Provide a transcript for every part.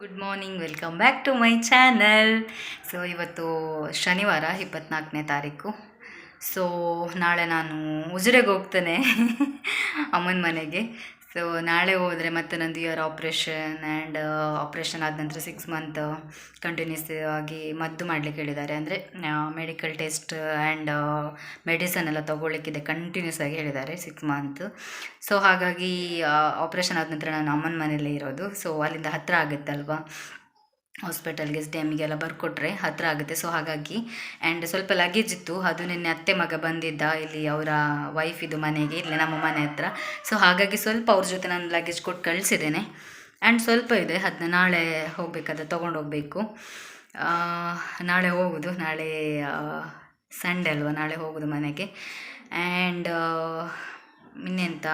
Good morning welcome back to my channel so ಇವತ್ತು ಶನಿವಾರ, ಇಪ್ಪತ್ನಾಲ್ಕನೇ ತಾರೀಕು. ಸೊ ನಾಳೆ ನಾನು ಉಜಿರೆಗೆ ಹೋಗ್ತೇನೆ ಅಮ್ಮನ ಮನೆಗೆ. ಸೊ ನಾಳೆ ಹೋದರೆ ಮತ್ತೆ ನಂದು ಇಯರ್ ಆಪ್ರೇಷನ್ ಆ್ಯಂಡ್ ಆಪ್ರೇಷನ್ ಆದ ನಂತರ ಸಿಕ್ಸ್ ಮಂತ್ ಕಂಟಿನ್ಯೂಸ್ ಆಗಿ ಮದ್ದು ಮಾಡಲಿಕ್ಕೆ ಹೇಳಿದ್ದಾರೆ. ಅಂದರೆ ಮೆಡಿಕಲ್ ಟೆಸ್ಟ್ ಆ್ಯಂಡ್ ಮೆಡಿಸನ್ ಎಲ್ಲ ತೊಗೊಳ್ಳಿಕ್ಕಿದೆ ಕಂಟಿನ್ಯೂಸ್ ಆಗಿ ಹೇಳಿದ್ದಾರೆ ಸಿಕ್ಸ್ ಮಂತ್ ಸೊ ಹಾಗಾಗಿ ಆಪ್ರೇಷನ್ ಆದ ನಂತರ ನಾನು ಅಮ್ಮನ ಮನೆಯಲ್ಲೇ ಇರೋದು. ಸೊ ಅಲ್ಲಿಂದ ಹತ್ತಿರ ಆಗುತ್ತಲ್ವಾ? ಹಾಸ್ಪಿಟಲ್ಗೆ ಎಸ್ ಡಿ ಎಮ್ಗೆಲ್ಲ ಬರ್ಕೊಟ್ರೆ ಹತ್ತಿರ ಆಗುತ್ತೆ. ಸೊ ಹಾಗಾಗಿ ಆ್ಯಂಡ್ ಸ್ವಲ್ಪ ಲಗೇಜ್ ಇತ್ತು. ಅದು ನಿನ್ನೆ ಅತ್ತೆ ಮಗ ಬಂದಿದ್ದ. ಇಲ್ಲಿ ಅವರ ವೈಫ್ ಇದು ಮನೆಗೆ, ಇಲ್ಲಿ ನಮ್ಮ ಮನೆ ಹತ್ರ. ಸೊ ಹಾಗಾಗಿ ಸ್ವಲ್ಪ ಅವ್ರ ಜೊತೆ ನಾನು ಲಗೇಜ್ ಕೊಟ್ಟು ಕಳಿಸಿದ್ದೇನೆ. ಆ್ಯಂಡ್ ಸ್ವಲ್ಪ ಇದೆ. ಅದನ್ನ ನಾಳೆ ಹೋಗಬೇಕಾದ್ರೆ ತೊಗೊಂಡು ಹೋಗಬೇಕು. ನಾಳೆ ಹೋಗೋದು. ನಾಳೆ ಸಂಡೇ ಅಲ್ವಾ ನಾಳೆ ಹೋಗೋದು ಮನೆಗೆ. ಆ್ಯಂಡ್ ಇನ್ನೆಂತ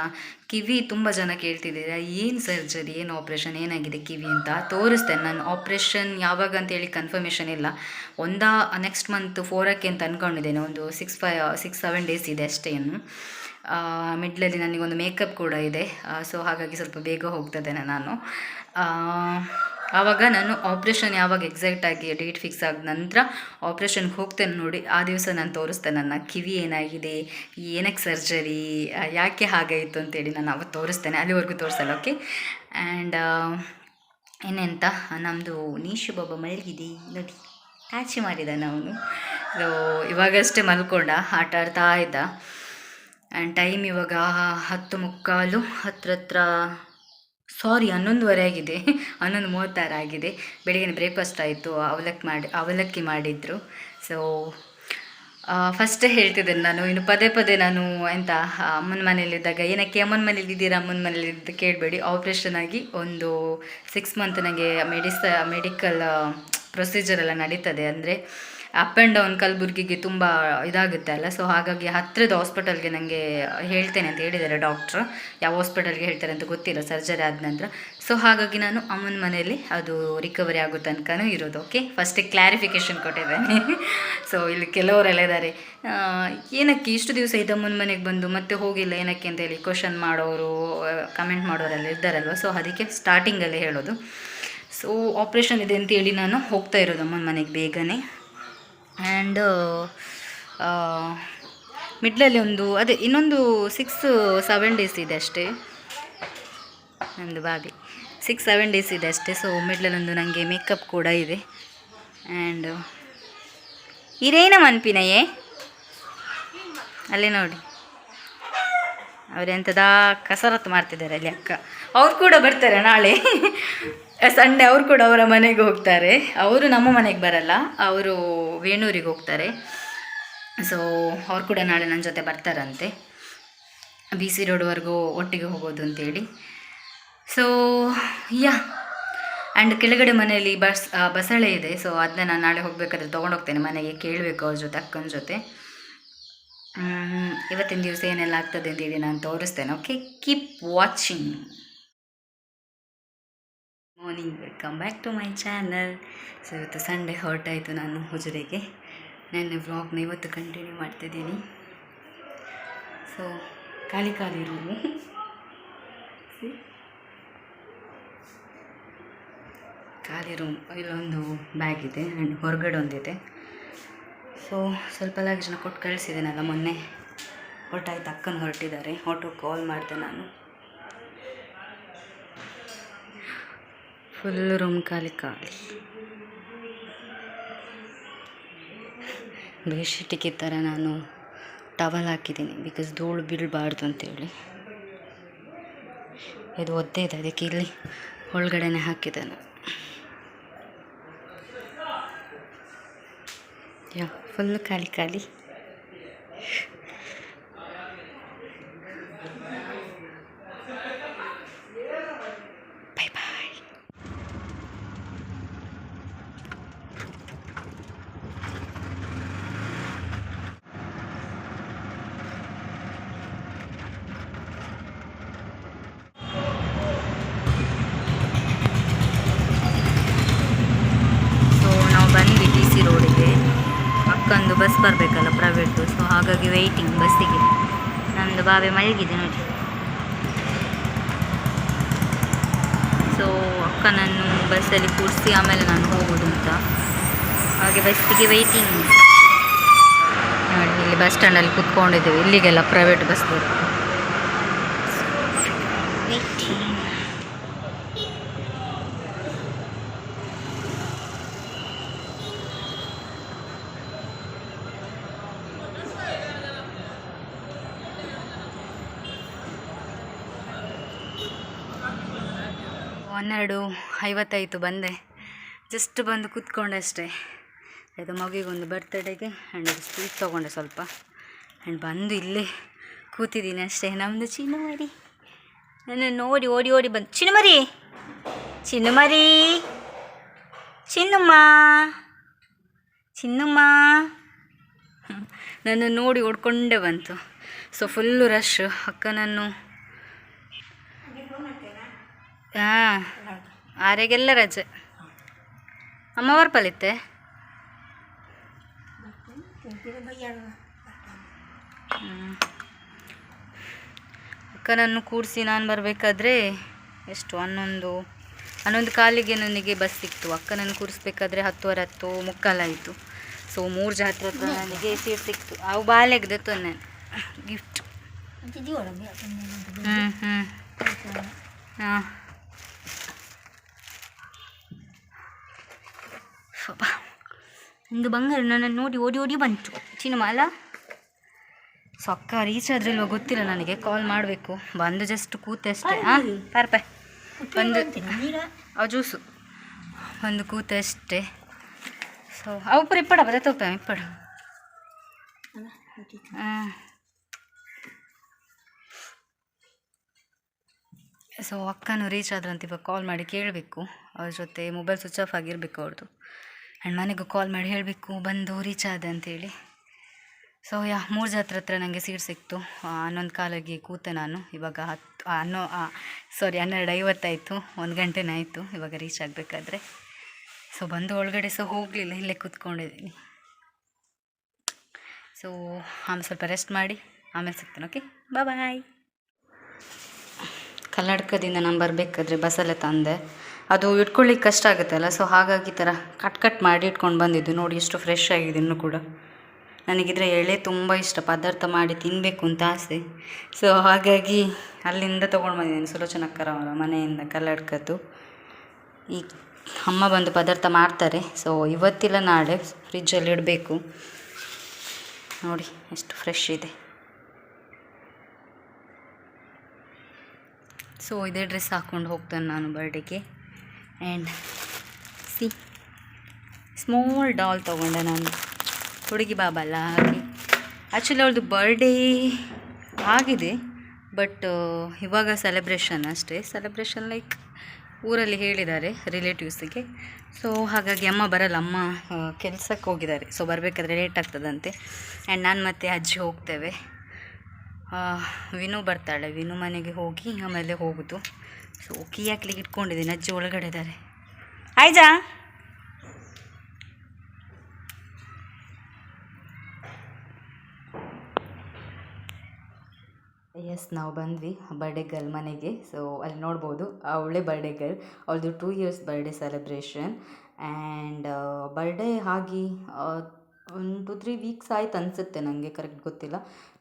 ಕಿವಿ ತುಂಬ ಜನ ಕೇಳ್ತಿದ್ದೀರಾ, ಏನು ಸರ್ಜರಿ ಏನು ಆಪ್ರೇಷನ್ ಏನಾಗಿದೆ ಕಿವಿ ಅಂತ ತೋರಿಸ್ತೇನೆ ನಾನು ಆಪ್ರೇಷನ್ ಯಾವಾಗ ಅಂತೇಳಿ ಕನ್ಫರ್ಮೇಷನ್ ಇಲ್ಲ. ಒಂದಾ ನೆಕ್ಸ್ಟ್ ಮಂತ್ ಫೋರಕ್ಕೆ ಅಂತ ಅಂದ್ಕೊಂಡಿದ್ದೇನೆ ಒಂದು six five six seven days ಇದೆ ಅಷ್ಟೇ ಮಿಡ್ಲಲ್ಲಿ ನನಗೊಂದು ಮೇಕಪ್ ಕೂಡ ಇದೆ. ಸೊ ಹಾಗಾಗಿ ಸ್ವಲ್ಪ ಬೇಗ ಹೋಗ್ತದೇನೆ ನಾನು. ಆವಾಗ ನಾನು ಆಪ್ರೇಷನ್ ಯಾವಾಗ ಎಕ್ಸಾಕ್ಟಾಗಿ ಡೇಟ್ ಫಿಕ್ಸ್ ಆದ ನಂತರ ಆಪ್ರೇಷನ್ಗೆ ಹೋಗ್ತೇನೆ ನೋಡಿ, ಆ ದಿವಸ ನಾನು ತೋರಿಸ್ತೇನೆ ನನ್ನ ಕಿವಿ ಏನಾಗಿದೆ, ಏನಕ್ಕೆ ಸರ್ಜರಿ ಯಾಕೆ ಹಾಗಾಯಿತು ಅಂತೇಳಿ ನಾನು ಅವತ್ತು ತೋರಿಸ್ತೇನೆ, ಅಲ್ಲಿವರೆಗೂ ತೋರಿಸಲ್ಲ ಓಕೆ ಆ್ಯಂಡ್ ಏನೆಂತ ನಮ್ಮದು ನೀಶು ಬಾಬಾ ಮಲಗಿದೆ, ನೋಡಿ, ಕಾಚಿ ಮಾಡಿದ ಅವನು ಇವಾಗಷ್ಟೇ ಮಲ್ಕೊಂಡ, ಆಟ ಆಡ್ತಾ ಇದ್ದ. ಆ್ಯಂಡ್ ಟೈಮ್ ಇವಾಗ ಹತ್ತು ಮುಕ್ಕಾಲು ಹತ್ರ ಹತ್ರ ಸಾರಿ ಹನ್ನೊಂದುವರೆ ಆಗಿದೆ. ಹನ್ನೊಂದು ಮೂವತ್ತಾರು ಆಗಿದೆ. ಬೆಳಗ್ಗೆ ಬ್ರೇಕ್ಫಾಸ್ಟ್ ಆಯಿತು. ಅವಲಕ್ಕಿ ಮಾಡಿ, ಅವಲಕ್ಕಿ ಮಾಡಿದರು. ಸೊ ಫಸ್ಟೇ ಹೇಳ್ತಿದ್ದೇನೆ ನಾನು. ಇನ್ನು ಪದೇ ಪದೇ ನಾನು ಎಂತ ಅಮ್ಮನ ಮನೇಲಿದ್ದಾಗ ಏನಕ್ಕೆ ಅಮ್ಮನ ಮನೇಲಿ ಇದ್ದೀರಾ? ಅಮ್ಮನ ಮನೇಲಿ ಇದ್ದು ಕೇಳಬೇಡಿ. ಆಪ್ರೇಷನ್ ಆಗಿ ಒಂದು ಸಿಕ್ಸ್ ಮಂತ್ ನನಗೆ ಮೆಡಿಸ ಮೆಡಿಕಲ್ ಪ್ರೊಸೀಜರ್ ಎಲ್ಲ ನಡೀತದೆ. ಅಂದರೆ ಅಪ್ ಆ್ಯಂಡ್ ಡೌನ್ ಕಲಬುರ್ಗಿಗೆ ತುಂಬ ಇದಾಗುತ್ತೆ ಅಲ್ಲ. ಸೊ ಹಾಗಾಗಿ ಹತ್ತಿರದ ಹಾಸ್ಪಿಟಲ್ಗೆ ನನಗೆ ಹೇಳ್ತೇನೆ ಅಂತ ಹೇಳಿದ್ದಾರೆ ಡಾಕ್ಟ್ರು ಯಾವ ಹಾಸ್ಪಿಟಲ್ಗೆ ಹೇಳ್ತಾರೆ ಅಂತ ಗೊತ್ತಿಲ್ಲ ಸರ್ಜರಿ ಆದ ನಂತರ. ಸೊ ಹಾಗಾಗಿ ನಾನು ಅಮ್ಮನ ಮನೆಯಲ್ಲಿ ಅದು ರಿಕವರಿ ಆಗೋ ತನಕನೂ ಇರೋದು ಓಕೆ ಫಸ್ಟಿಗೆ ಕ್ಲಾರಿಫಿಕೇಷನ್ ಕೊಟ್ಟಿದ್ದೇನೆ. ಸೊ ಇಲ್ಲಿ ಕೆಲವರೆಲ್ಲ ಇದ್ದಾರೆ. ಏನಕ್ಕೆ ಇಷ್ಟು ದಿವಸ ಅಮ್ಮನ ಮನೆಗೆ ಬಂದು, ಮತ್ತೆ ಹೋಗಿಲ್ಲ, ಏನಕ್ಕೆ ಅಂತ ಹೇಳಿ ಕ್ವಶನ್ ಮಾಡೋರು ಕಮೆಂಟ್ ಮಾಡೋರೆಲ್ಲ ಇದ್ದಾರಲ್ವ? ಸೊ ಅದಕ್ಕೆ ಸ್ಟಾರ್ಟಿಂಗಲ್ಲೇ ಹೇಳೋದು. ಸೊ ಆಪ್ರೇಷನ್ ಇದೆ ಅಂತೇಳಿ ನಾನು ಹೋಗ್ತಾ ಇರೋದು ಅಮ್ಮನ ಮನೆಗೆ ಬೇಗನೆ. ಆ್ಯಂಡ್ ಮಿಡ್ಲಲ್ಲಿ ಒಂದು, ಅದೇ, ಇನ್ನೊಂದು ಸಿಕ್ಸ್ ಸೆವೆನ್ ಡೇಸ್ ಇದೆ ಅಷ್ಟೇ. ನಂದು ಬಾಬಿ ಸಿಕ್ಸ್ ಸೆವೆನ್ ಡೇಸ್ ಇದೆ ಅಷ್ಟೇ ಸೊ ಮಿಡ್ಲಲ್ಲಿ ಒಂದು ನನಗೆ ಮೇಕಪ್ ಕೂಡ ಇದೆ. ಆ್ಯಂಡ್ ಇರೇನ ಮನ್ಪಿನಯೇ ಅಲ್ಲಿ ನೋಡಿ. ಅವರೆಂಥದ ಕಸರತ್ತು ಮಾಡ್ತಿದ್ದಾರೆ ಅಲ್ಲಿ ಅಕ್ಕ. ಅವ್ರು ಕೂಡ ಬರ್ತಾರೆ ನಾಳೆ. ಸಂಡೇ ಅವರು ಕೂಡ ಅವರ ಮನೆಗೆ ಹೋಗ್ತಾರೆ. ಅವರು ನಮ್ಮ ಮನೆಗೆ ಬರಲ್ಲ, ಅವರು ವೇಣೂರಿಗೆ ಹೋಗ್ತಾರೆ. ಸೊ ಅವ್ರು ಕೂಡ ನಾಳೆ ನನ್ನ ಜೊತೆ ಬರ್ತಾರಂತೆ. ಬಿ ಸಿ ರೋಡ್ವರೆಗೂ ಒಟ್ಟಿಗೆ ಹೋಗೋದು ಅಂತೇಳಿ. ಸೊ ಯಾ ಆ್ಯಂಡ್ ಕೆಳಗಡೆ ಮನೆಯಲ್ಲಿ ಬಸ್ ಬಸಳೆ ಇದೆ. ಸೊ ಅದನ್ನ ನಾನು ನಾಳೆ ಹೋಗಬೇಕಾದ್ರೆ ತೊಗೊಂಡೋಗ್ತೇನೆ. ಮನೆಗೆ ಕೇಳಬೇಕು ಅವ್ರ ಜೊತೆ. ಅಕ್ಕನ ಜೊತೆ ಇವತ್ತಿನ ದಿವಸ ಏನೆಲ್ಲ ಆಗ್ತದೆ ಅಂತೇಳಿ ನಾನು ತೋರಿಸ್ತೇನೆ. Okay keep watching morning welcome back to my channel so ಇವತ್ತು ಸಂಡೇ ಹೊರಟಾಯಿತು ನಾನು ಹುಜುರೆಗೆ. ನನ್ನ ವ್ಲಾಗ್ನ ಇವತ್ತು ಕಂಟಿನ್ಯೂ ಮಾಡ್ತಿದ್ದೀನಿ. ಸೊ ಖಾಲಿ ಖಾಲಿ ರೂಮು ಖಾಲಿ ರೂಮ್ ಇಲ್ಲೊಂದು ಬ್ಯಾಗ್ ಇದೆ ಆ್ಯಂಡ್ ಹೊರಗಡೆ ಒಂದಿದೆ. ಸೊ ಸ್ವಲ್ಪ ಲಗೇಜ್ನ ಕೊಟ್ಟು ಕಳಿಸಿದ್ದೇನಲ್ಲ, ಮೊನ್ನೆ ಹೊರಟಾಯ್ತು, ಅಕ್ಕನ ಹೊರಟಿದ್ದಾರೆ. ಆಟೋ ಕಾಲ್ ಮಾಡಿದೆ ನಾನು. ಫುಲ್ ರೂಮ್ ಖಾಲಿ ಖಾಲಿ ಬೆಡ್ಶೀಟಿಗೆ ಥರ ನಾನು ಟವಲ್ ಹಾಕಿದ್ದೀನಿ ಬಿಕಾಸ್ ಧೂಳು ಬೀಳಬಾರ್ದು ಅಂತೇಳಿ. ಇದು ಒದ್ದೆ ಇದೆ, ಅದಕ್ಕೆ ಇಲ್ಲಿ ಒಳಗಡೆನೆ ಹಾಕಿದೆ ನಾನು ಯಾ ಫುಲ್ ಖಾಲಿ ಖಾಲಿ ಬಾಯ್ ಬಾಯ್ ಸೊ ನಾವು ಬಂದ್ವಿ ಟಿ ಸಿ ರೋಡಿಗೆ ಅಕ್ಕಂದು ಬಸ್ ಬರಬೇಕಲ್ಲ ಪ್ರೈವೇಟು ಸೊ ಹಾಗಾಗಿ ವೆಯ್ಟಿಂಗ್ ಬಸ್ಸಿಗೆ ನಂದು ಬಾಬೆ ಮಲಗಿದೆ ನೋಡಿ. ಸೊ ಸೊ ಅಕ್ಕನನ್ನು ಬಸ್ಸಲ್ಲಿ ಕೂರಿಸಿ ಆಮೇಲೆ ನಾನು ಹೋಗೋದು ಅಂತ. ಹಾಗೆ ಬಸ್ಸಿಗೆ ವೆಯ್ಟಿಂಗ್ ನೋಡಿ, ಇಲ್ಲಿ ಬಸ್ ಸ್ಟ್ಯಾಂಡಲ್ಲಿ ಕೂತ್ಕೊಂಡಿದ್ದೇವೆ. ಇಲ್ಲಿಗೆಲ್ಲ ಪ್ರೈವೇಟ್ ಬಸ್ ಬರುತ್ತೆ. ಹನ್ನೆರಡು ಐವತ್ತಾಯಿತು ಬಂದೆ. ಜಸ್ಟ್ ಬಂದು ಕೂತ್ಕೊಂಡೆ ಅಷ್ಟೇ. ಆಯಿತು ಮಗುವಿಗೊಂದು ಬರ್ತ್ಡೇಗೆ ಆ್ಯಂಡ್ ಸ್ವೀಟ್ ತೊಗೊಂಡೆ ಸ್ವಲ್ಪ. ಆ್ಯಂಡ್ ಬಂದು ಇಲ್ಲೇ ಕೂತಿದ್ದೀನಿ ಅಷ್ಟೇ. ನಮ್ಮದು ಚಿನ್ನಮರಿ. ನನ್ನ ನೋಡಿ ಓಡಿ ಓಡಿ ಬಂದು, ಚಿನ್ನಮರಿ ಚಿನ್ನಮರಿ, ಚಿನ್ನಮ್ಮ ಚಿನ್ನಮ್ಮ. ನನ್ನ ನೋಡಿ ಓಡ್ಕೊಂಡೇ ಬಂತು. ಸೊ ಫುಲ್ಲು ರಶ್ ಅಕ್ಕನನ್ನು ಹಾಂ. ಆರೆಗೆಲ್ಲ ರಜೆ. ಅಮ್ಮ ಪಲಿತೆ ಅಕ್ಕನನ್ನು ಕೂಡಿಸಿ ನಾನು ಬರಬೇಕಾದ್ರೆ ಎಷ್ಟು? ಹನ್ನೊಂದು. ಹನ್ನೊಂದು ಕಾಲಿಗೆ ನನಗೆ ಬಸ್ ಸಿಕ್ತು. ಅಕ್ಕನನ್ನು ಕೂರಿಸ್ಬೇಕಾದ್ರೆ ಹತ್ತುವರೆ ಹತ್ತು ಮುಕ್ಕಾಲಾಯಿತು ಸೊ ಮೂರು ಜಾತ್ರೆ ಹತ್ರ ನನಗೆ ಸೀಟ್ ಸಿಕ್ತು. ಅವು ಬಾಲೆಗ್ದೆ ನಾನು ಗಿಫ್ಟ್ ಹ್ಞೂ ಹ್ಞೂ ಹಾಂ. ಒಂದು ಬಂಗಾರ ನನ್ನನ್ನು ನೋಡಿ ಓಡಿ ಓಡಿ ಬಂತು. ಚಿನ್ನಮ್ಮ ಅಲ್ಲ ಸೊ ಅಕ್ಕ ರೀಚ್ ಆದ್ರಿಲ್ವ ಗೊತ್ತಿಲ್ಲ ನನಗೆ. ಕಾಲ್ ಮಾಡಬೇಕು. ಬಂದು ಜಸ್ಟ್ ಕೂತೆ ಅಷ್ಟೇ ಹಾಂ ಪರ್ಪ. ಬಂದು ಅವು ಜ್ಯೂಸು ಒಂದು ಕೂತೆ ಅಷ್ಟೇ. ಸೊ ಅವು ಪುರ ಇಪ್ಪಡ ಬದ ತೋಪ ಇಪ್ಪಡ. ಹಾಂ ಸೊ ಅಕ್ಕನೂ ರೀಚ್ ಆದ್ರಂತ ಇವಾಗ ಕಾಲ್ ಮಾಡಿ ಕೇಳಬೇಕು. ಅವ್ರ ಜೊತೆ ಮೊಬೈಲ್ ಸ್ವಿಚ್ ಆಫ್ ಆಗಿರಬೇಕು ಅವ್ರದ್ದು ಆ್ಯಂಡ್ ಮನೆಗೂ ಕಾಲ್ ಮಾಡಿ ಹೇಳಬೇಕು, ಬಂದು ರೀಚ್ ಆದೆ ಅಂತೇಳಿ. ಸೊ ಯಾ, ಮೂರು ಜಾತ್ರೆ ಹತ್ರ ನನಗೆ ಸೀಟ್ ಸಿಕ್ತು. ಹನ್ನೊಂದು ಕಾಲಿಗೆ ಕೂತೆ ನಾನು. ಇವಾಗ ಹತ್ತು ಹನ್ನೊ ಸಾರಿ ಹನ್ನೆರಡು ಐವತ್ತಾಯಿತು. ಒಂದು ಗಂಟೆನೇ ಆಯಿತು ಇವಾಗ ರೀಚ್ ಆಗಬೇಕಾದ್ರೆ. ಸೊ ಬಂದು ಒಳಗಡೆ ಸೊ ಹೋಗಲಿಲ್ಲ. ಇಲ್ಲೇ ಕೂತ್ಕೊಂಡಿದ್ದೀನಿ. ಸೊ ಆಮೇಲೆ ಸ್ವಲ್ಪ ರೆಸ್ಟ್ ಮಾಡಿ. ಆಮೇಲೆ ಸಿಗ್ತೇನೆ ಓಕೆ ಬಾಯ್ ಕಲ್ಲಡ್ಕದಿಂದ ನಾನು ಬರಬೇಕಾದ್ರೆ ಬಸ್ಸಲ್ಲೇ ತಂದೆ. ಅದು ಇಟ್ಕೊಳ್ಳಿಕ್ಕೆ ಕಷ್ಟ ಆಗುತ್ತಲ್ಲ ಸೊ ಹಾಗಾಗಿ ಥರ ಕಟ್ ಕಟ್ ಮಾಡಿ ಇಟ್ಕೊಂಡು ಬಂದಿದ್ದು. ನೋಡಿ ಎಷ್ಟು ಫ್ರೆಶ್ ಆಗಿದೆ ಇನ್ನೂ ಕೂಡ. ನನಗಿದ್ರೆ ಎಳೆ ತುಂಬ ಇಷ್ಟ, ಪದಾರ್ಥ ಮಾಡಿ ತಿನ್ನಬೇಕು ಅಂತ ಆಸೆ. ಸೊ ಹಾಗಾಗಿ ಅಲ್ಲಿಂದ ತೊಗೊಂಡು ಬಂದಿದ್ದೀನಿ ಸುಲೋಚನಕ್ಕರ ಅವರ ಮನೆಯಿಂದ ಕಲ್ಲಡ್ಕದ್ದು. ಈ ಅಮ್ಮ ಬಂದು ಪದಾರ್ಥ ಮಾಡ್ತಾರೆ ಸೊ ಇವತ್ತಿಲ್ಲ ನಾಳೆ ಫ್ರಿಜ್ಜಲ್ಲಿ ಇಡಬೇಕು. ನೋಡಿ ಎಷ್ಟು ಫ್ರೆಶ್ ಇದೆ. ಸೊ ಇದೇ ಡ್ರೆಸ್ ಹಾಕ್ಕೊಂಡು ಹೋಗ್ತೇನೆ ನಾನು ಬರ್ಡೇಗೆ ಆ್ಯಂಡ್ ಸಿ ಸ್ಮಾಲ್ ಡಾಲ್ ತೊಗೊಂಡೆ ನಾನು. ಹುಡುಗಿ ಬಾಬಲ್ಲ ಹಾಗೆ. ಆ್ಯಕ್ಚುಲಿ ಅವ್ರದ್ದು ಬರ್ಡೇ ಆಗಿದೆ ಬಟ್ ಇವಾಗ ಸೆಲೆಬ್ರೇಷನ್ ಅಷ್ಟೇ. ಸೆಲೆಬ್ರೇಷನ್ ಲೈಕ್ ಊರಲ್ಲಿ ಹೇಳಿದ್ದಾರೆ ರಿಲೇಟಿವ್ಸಿಗೆ ಸೊ ಹಾಗಾಗಿ ಅಮ್ಮ ಬರಲ್ಲ, ಅಮ್ಮ ಕೆಲಸಕ್ಕೆ ಹೋಗಿದ್ದಾರೆ. ಸೊ ಬರಬೇಕಾದ್ರೆ ಲೇಟ್ ಆಗ್ತದಂತೆ. ಆ್ಯಂಡ್ ನಾನು ಮತ್ತು ಅಜ್ಜಿ ಹೋಗ್ತೇವೆ. ವಿನು ಬರ್ತಾಳೆ. ವಿನು ಮನೆಗೆ ಹೋಗಿ ಆಮೇಲೆ ಹೋಗೋದು. ಸೊ ಕೀ ಹಾಕ್ಲಿಕ್ಕೆ ಇಟ್ಕೊಂಡಿದ್ದೀನಿ. ಅಜ್ಜಿ ಒಳಗಡೆ ಇದ್ದಾರೆ. ಆಯ್ಜಾ ಎಸ್ ನಾವು ಬಂದ್ವಿ ಬರ್ಡೇ ಗರ್ಲ್ ಮನೆಗೆ. ಸೊ ಅಲ್ಲಿ ನೋಡ್ಬೋದು ಅವಳೇ ಬರ್ಡೇ ಗರ್ಲ್ ಅವಳದು two years birthday celebration and birthday ಆಗಿ ಒಂದು ಟು ತ್ರೀ ವೀಕ್ಸ್ ಆಯ್ತು ಅನಿಸುತ್ತೆ ನನಗೆ ಕರೆಕ್ಟ್ ಗೊತ್ತಿಲ್ಲ.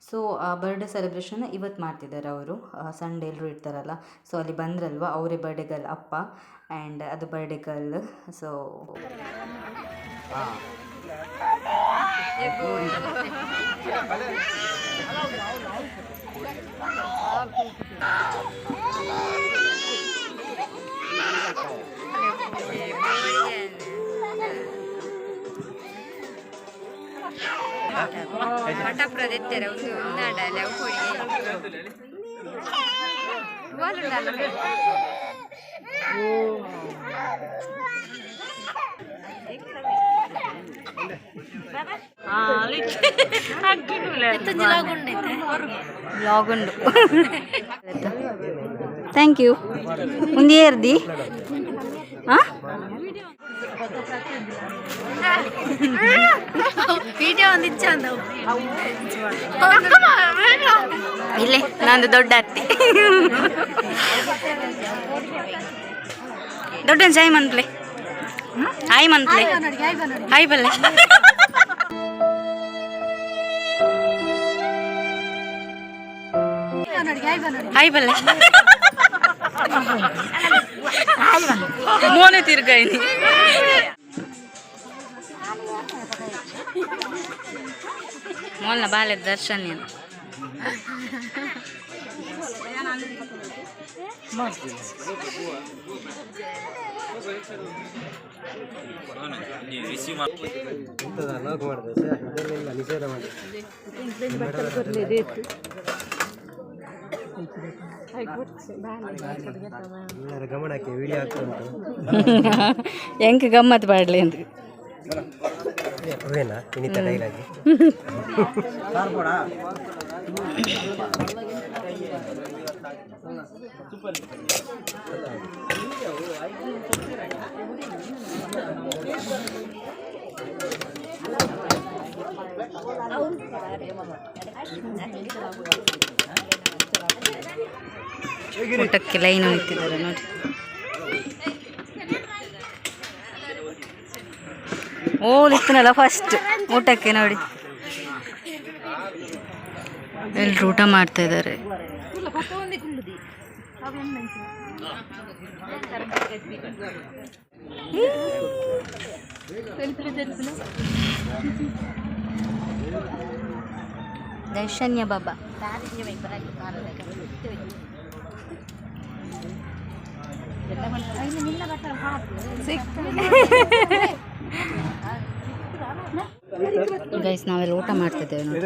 ಸೊ ಆ ಬರ್ಡೇ ಸೆಲೆಬ್ರೇಷನ್ ಇವತ್ತು ಮಾಡ್ತಿದ್ದಾರೆ ಅವರು. ಸಂಡೇ ಎಲ್ಲರೂ ಇರ್ತಾರಲ್ಲ ಸೊ ಅಲ್ಲಿ ಬಂದ್ರಲ್ವ, ಅವರೇ ಬರ್ಡೇ ಗರ್ಲ್ ಅಪ್ಪ ಆ್ಯಂಡ್ ಅದು ಬರ್ಡೇ ಗರ್ಲ್ ಸೊ ಪಟಪ್ರದೆತ್tere ಒಂದು ಒಂದಾಡಲ್ಲ ಅವು ಕೊಡಿ ವಾಲುಂಡಲ್ಲ ಬ್ಲಾಗ್ ಉಂಡು ಥ್ಯಾಂಕ್ ಯು ಮುಂದೆ ಏರ್ದಿ ಹಾಂ ವಿಡಿಯೋ ಒಂದು ಇಚ್ಛೆ ಅಂದ. ಇಲ್ಲೇ ನಂದು ದೊಡ್ಡ ಅತ್ತೆ. ದೊಡ್ಡ ಜಾಯ್ ಮಂತ್ಲೆ ಹಾಯ್ ಮಂತ್ಲೆ ಹಾಯ್ ಬಲ್ಲೆ. ಹಾಯ್ ಬಲ್ಲೆ. ಮೋನೆ ತಿರ್ಗಾಯ್ನಿ ಮೋಲ್ನ ಬಾಲ್ಯದ ದರ್ಶನ್ ಏನು ನಿಷೇಧ ಮಾಡಿ ಎಲ್ಲರ ಗಮನಕ್ಕೆ ವಿಡಿಯೋ ಆಗ್ತಾ ಉಂಟು ಹೆಂಗೆ ಗಮ್ಮತ್ ಬಾಡ್ಲಿ ಅಂತ ಅವೇನಾ ಇನ್ನಿತ ಡೈಲಾಗಿ ಊಟಕ್ಕೆ ಲೈನ್ ನಿಂತಿದ್ದಾರೆ ನೋಡಿ. ಓ ಇತ್ತನಲ್ಲ ಫಸ್ಟ್ ಊಟಕ್ಕೆ ನೋಡಿ. ಎಲ್ರು ಊಟ ಮಾಡ್ತಾ ಇದ್ದಾರೆ. ದರ್ಶನ್ಯ ಬಾಬಾ. ಗೈಸ್ ನಾವೆಲ್ಲ ಊಟ ಮಾಡ್ತಿದ್ದೇವೆ ನೋಡಿ.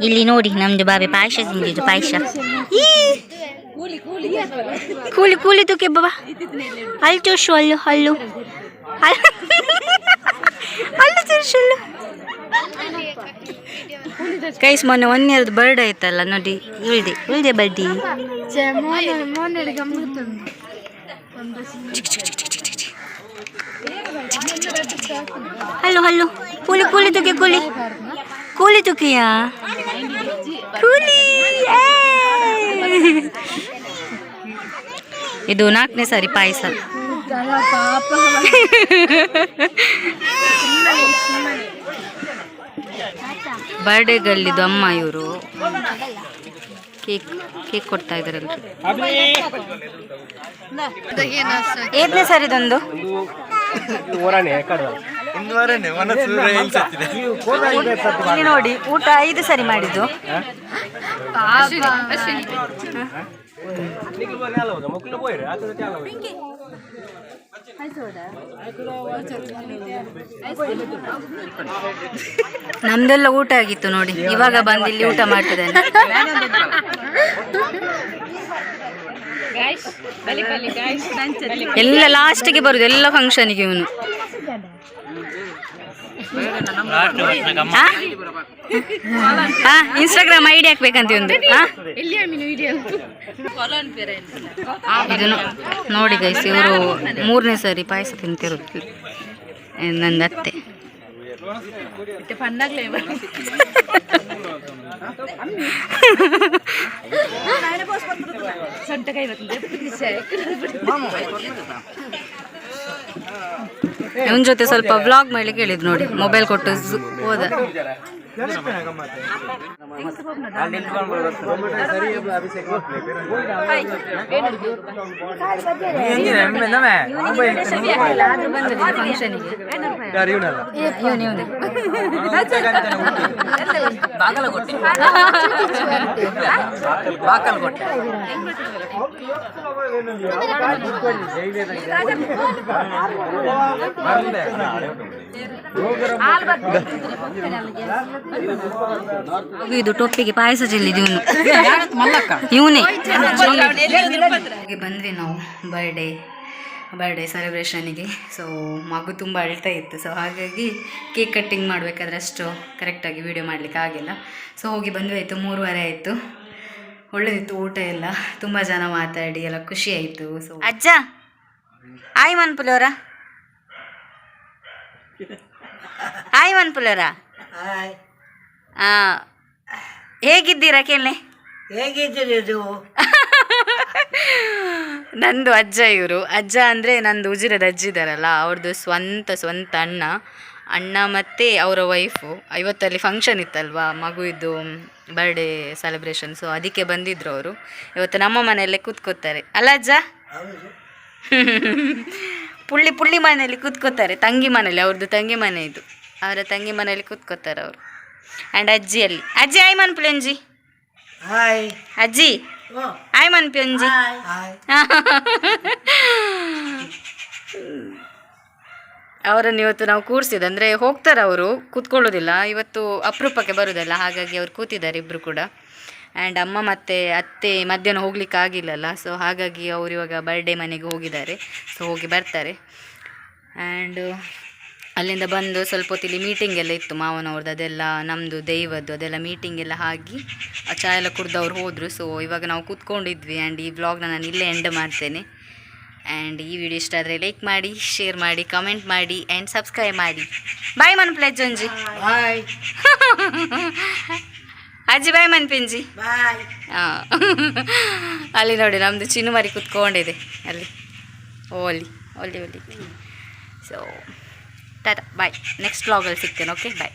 ಇಲ್ಲಿ ನೋಡಿ ನಮ್ದು ಬಾಬೆ ಪಾಯಸ ತಿಂದಿದ್ದು ಪಾಯಸ ಕೂಲಿ ಕೂಲಿ ತುಕೆ ಬಾಬಾ ಅಲ್ಲಿ ತೋರ್ಸು ಅಲ್ಲು ಅಲ್ಲು ಅಲ್ಲು ಅಲ್ಲು ತೋರ್ಸು ಅಲ್ಲು ಕೈಸ್ ಮೊನ್ನೆ ಒನ್ ಇಯರ್ದು ಬರ್ಡ್ ಆಯ್ತಲ್ಲ ನೋಡಿ ಉಳ್ದೆ ಉಳ್ದೆ ಬಡ್ಡಿ ಹಲೋ ಹಲೋ ಕೂಲಿ ಕೂಲಿ ತುಕಿ ಕೂಲಿ. ಕೂಲಿ ತುಕಿಯಾ? ಕೂಲಿ! ಇದು ನಾಲ್ಕನೇ ಸಾರಿ ಪಾಯಸ. ಬರ್ಡೇಗಲ್ಲಿದ್ದು ಅಮ್ಮ ಇವರು ಕೇಕ್ ಕೇಕ್ ಕೊಡ್ತಾ ಇದ್ದಾರೆ ಸಾರಿದೊಂದು ಇದೊಂದು? ನೋಡಿ ಊಟ ಐದು ಸರಿ ಮಾಡಿದ್ದು. ನಮ್ದೆಲ್ಲ ಊಟ ಆಗಿತ್ತು ನೋಡಿ. ಇವಾಗ ಬಂದು ಇಲ್ಲಿ ಊಟ ಮಾಡ್ತಿದ್ದೇನೆ. ಎಲ್ಲ ಲಾಸ್ಟಿಗೆ ಬರುದು, ಎಲ್ಲ ಫಂಕ್ಷನ್ಗೆ ಇವನು. ಇನ್ಸ್ಟಾಗ್ರಾಮ್ ಐಡಿ ಹಾಕ್ಬೇಕಂತ ಒಂದು ಇದನ್ನು ನೋಡಿ ಗೈಸ್ ಇವರು ಮೂರನೇ ಸಾರಿ ಪಾಯಸ ತಿಂತಿರೋದು. ನಂದು ಅತ್ತೆ. ಇವನ್ ಜೊತೆ ಸ್ವಲ್ಪ ವ್ಲಾಗ್ ಮಾಡ್ಲಿಕ್ಕೆ ಹೇಳಿದ್ ನೋಡಿ ಮೊಬೈಲ್ ಕೊಟ್ಟು ಹೋದ ಫಂಕ್ಷನಿಗೆ ಯಾರು ಇವನಲ್ಲ ಇವನು ಇವನು ಇದು ಟೊಪ್ಪಿಗೆ ಪಾಯಸ ಚೆಲ್ಲಿದ್ದು ಇವನು. ಇವನೇ. ಹಾಗೆ ಬಂದ್ವಿ ನಾವು ಬರ್ಡೇ ಬರ್ಡೇ ಸೆಲೆಬ್ರೇಷನಿಗೆ ಸೊ ಮಗು ತುಂಬ ಅಳ್ತಾ ಇತ್ತು. ಸೊ ಹಾಗಾಗಿ ಕೇಕ್ ಕಟ್ಟಿಂಗ್ ಮಾಡಬೇಕಾದ್ರೆ ಅಷ್ಟು ಕರೆಕ್ಟಾಗಿ ವೀಡಿಯೋ ಮಾಡಲಿಕ್ಕೆ ಆಗಿಲ್ಲ. ಸೊ ಹೋಗಿ ಬಂದ್ವಿ ಆಯಿತು. ಮೂರುವರೆ ಆಯಿತು. ಒಳ್ಳೆದಿತ್ತು ಊಟ ಎಲ್ಲ. ತುಂಬ ಜನ ಮಾತಾಡಿ ಎಲ್ಲ ಖುಷಿ ಆಯಿತು. ಸೊ ಅಜ್ಜ ಆಯ್ ಮನ್ಪುಲೋರ. ಆಯ್ ಮನ್ಪುಲೋರ. ಆ ಹೇಗಿದ್ದೀರಾ ಕೇಳೆ ಹೇಗಿದ್ದೀರಿ ನಂದು ಅಜ್ಜ ಇವರು. ಅಜ್ಜ ಅಂದರೆ ನಂದು ಉಜಿರದ ಅಜ್ಜಿ ಇದ್ದಾರಲ್ಲ ಅವ್ರದ್ದು ಸ್ವಂತ ಸ್ವಂತ ಅಣ್ಣ. ಅಣ್ಣ ಮತ್ತು ಅವರ ವೈಫು ಐವತ್ತಲ್ಲಿ ಫಂಕ್ಷನ್ ಇತ್ತಲ್ವಾ ಮಗುವಿದ್ದು ಬರ್ಡೇ ಸೆಲೆಬ್ರೇಷನ್ ಸೊ ಅದಕ್ಕೆ ಬಂದಿದ್ರು ಅವರು. ಇವತ್ತು ನಮ್ಮ ಮನೆಯಲ್ಲೇ ಕೂತ್ಕೋತಾರೆ. ಅಲ್ಲ ಅಜ್ಜ? ಪುಳ್ಳಿ ಪುಳ್ಳಿ ಮನೆಯಲ್ಲಿ ಕೂತ್ಕೋತಾರೆ ತಂಗಿ ಮನೇಲಿ ಅವ್ರದ್ದು ತಂಗಿ ಮನೆ ಇದು. ಅವರ ತಂಗಿ ಮನೆಯಲ್ಲಿ ಕೂತ್ಕೋತಾರೆ ಅವರು. ಆ್ಯಂಡ್ ಅಜ್ಜಿಯಲ್ಲಿ ಅಜ್ಜಿ ಆಯ್ ಮನ್ಪುಲೆಂಜಿ ಹಾಯ್ ಅಜ್ಜಿ ಆಯ್ ಮನ್ ಹಾಯ್ ಅವರನ್ನು ಇವತ್ತು ನಾವು ಕೂರಿಸಿದ್ದು ಅಂದರೆ ಹೋಗ್ತಾರೆ ಅವರು ಕೂತ್ಕೊಳ್ಳೋದಿಲ್ಲ. ಇವತ್ತು ಅಪರೂಪಕ್ಕೆ ಬರೋದಲ್ಲ ಹಾಗಾಗಿ ಅವ್ರು ಕೂತಿದ್ದಾರೆ ಇಬ್ಬರು ಕೂಡ. ಆ್ಯಂಡ್ ಅಮ್ಮ ಮತ್ತು ಅತ್ತೆ ಮಧ್ಯಾಹ್ನ ಹೋಗ್ಲಿಕ್ಕೆ ಆಗಿಲ್ಲಲ್ಲ ಸೊ ಹಾಗಾಗಿ ಅವರು ಇವಾಗ ಬರ್ಡೇ ಮನೆಗೆ ಹೋಗಿದ್ದಾರೆ. ಸೊ ಹೋಗಿ ಬರ್ತಾರೆ. ಆ್ಯಂಡ್ ಅಲ್ಲಿಂದ ಬಂದು ಸ್ವಲ್ಪ ಹೊತ್ತಿಲ್ಲಿ ಮೀಟಿಂಗ್ ಎಲ್ಲ ಇತ್ತು ಮಾವನವ್ರದ್ದು ಅದೆಲ್ಲ ನಮ್ಮದು ದೈವದ್ದು ಅದೆಲ್ಲ ಮೀಟಿಂಗ್ ಎಲ್ಲ ಆಗಿ ಆ ಚಾ ಎಲ್ಲ ಕುಡ್ದು ಅವ್ರು ಹೋದರು. ಸೊ ಇವಾಗ ನಾವು ಕೂತ್ಕೊಂಡಿದ್ವಿ ಆ್ಯಂಡ್ ಈ ವ್ಲಾಗ್ನ ನಾನು ಇಲ್ಲೇ ಎಂಡ್ ಮಾಡ್ತೇನೆ. ಆ್ಯಂಡ್ ಈ ವಿಡಿಯೋ ಇಷ್ಟ ಆದರೆ ಲೈಕ್ ಮಾಡಿ ಶೇರ್ ಮಾಡಿ ಕಮೆಂಟ್ ಮಾಡಿ ಆ್ಯಂಡ್ ಸಬ್ಸ್ಕ್ರೈಬ್ ಮಾಡಿ. ಬಾಯ್ ಮನ್ ಪ್ಲೇಜ್ ಅಂಜಿ ಬಾಯ್ ಅಜ್ಜಿ ಬಾಯ್ ಮನ್ ಪಿಂಜಿ ಬಾಯ್ ಹಾಂ ಅಲ್ಲಿ ನೋಡಿ ನಮ್ಮದು ಚಿನ್ನು ಮರಿ ಕುತ್ಕೊಂಡಿದೆ. ಅಲ್ಲಿ. ಓಲಿ ಓಲಿ ಓಲಿ. ಸೊ ಟಾಟಾ ಬಾಯ್ ನೆಕ್ಸ್ಟ್ ವ್ಲಾಗಲ್ಲಿ ಸಿಗ್ತೇನೆ ಓಕೆ ಬಾಯ್